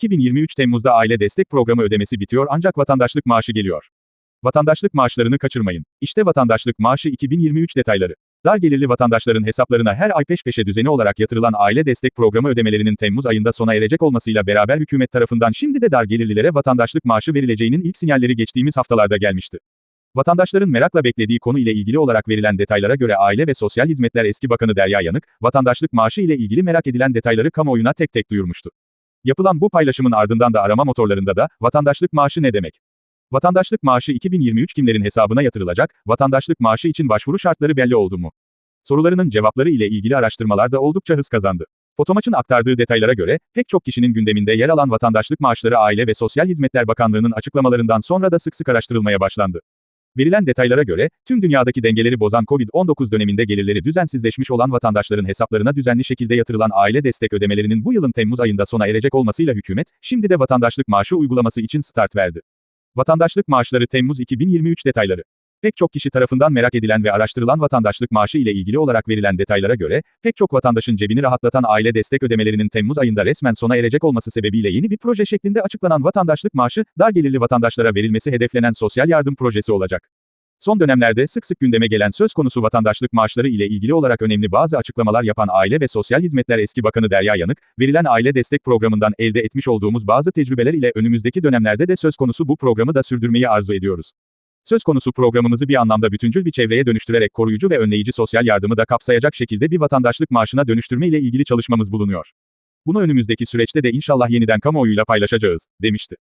2023 Temmuz'da aile destek programı ödemesi bitiyor ancak vatandaşlık maaşı geliyor. Vatandaşlık maaşlarını kaçırmayın. İşte vatandaşlık maaşı 2023 detayları. Dar gelirli vatandaşların hesaplarına her ay peş peşe düzeni olarak yatırılan aile destek programı ödemelerinin Temmuz ayında sona erecek olmasıyla beraber hükümet tarafından şimdi de dar gelirlilere vatandaşlık maaşı verileceğinin ilk sinyalleri geçtiğimiz haftalarda gelmişti. Vatandaşların merakla beklediği konu ile ilgili olarak verilen detaylara göre Aile ve Sosyal Hizmetler Eski Bakanı Derya Yanık, vatandaşlık maaşı ile ilgili merak edilen detayları kamuoyuna tek tek duyurmuştu. Yapılan bu paylaşımın ardından da arama motorlarında da, vatandaşlık maaşı ne demek? Vatandaşlık maaşı 2023 kimlerin hesabına yatırılacak, vatandaşlık maaşı için başvuru şartları belli oldu mu? Sorularının cevapları ile ilgili araştırmalar da oldukça hız kazandı. Fotomaç'ın aktardığı detaylara göre, pek çok kişinin gündeminde yer alan vatandaşlık maaşları Aile ve Sosyal Hizmetler Bakanlığı'nın açıklamalarından sonra da sık sık araştırılmaya başlandı. Verilen detaylara göre, tüm dünyadaki dengeleri bozan Covid-19 döneminde gelirleri düzensizleşmiş olan vatandaşların hesaplarına düzenli şekilde yatırılan aile destek ödemelerinin bu yılın Temmuz ayında sona erecek olmasıyla hükümet, şimdi de vatandaşlık maaşı uygulaması için start verdi. Vatandaşlık maaşları Temmuz 2023 detayları. Pek çok kişi tarafından merak edilen ve araştırılan vatandaşlık maaşı ile ilgili olarak verilen detaylara göre, pek çok vatandaşın cebini rahatlatan aile destek ödemelerinin Temmuz ayında resmen sona erecek olması sebebiyle yeni bir proje şeklinde açıklanan vatandaşlık maaşı, dar gelirli vatandaşlara verilmesi hedeflenen sosyal yardım projesi olacak. Son dönemlerde sık sık gündeme gelen söz konusu vatandaşlık maaşları ile ilgili olarak önemli bazı açıklamalar yapan Aile ve Sosyal Hizmetler Eski Bakanı Derya Yanık, verilen aile destek programından elde etmiş olduğumuz bazı tecrübeler ile önümüzdeki dönemlerde de söz konusu bu programı da sürdürmeyi arzu ediyoruz. Söz konusu programımızı bir anlamda bütüncül bir çevreye dönüştürerek koruyucu ve önleyici sosyal yardımı da kapsayacak şekilde bir vatandaşlık maaşına dönüştürme ile ilgili çalışmamız bulunuyor. Bunu önümüzdeki süreçte de inşallah yeniden kamuoyuyla paylaşacağız, demişti.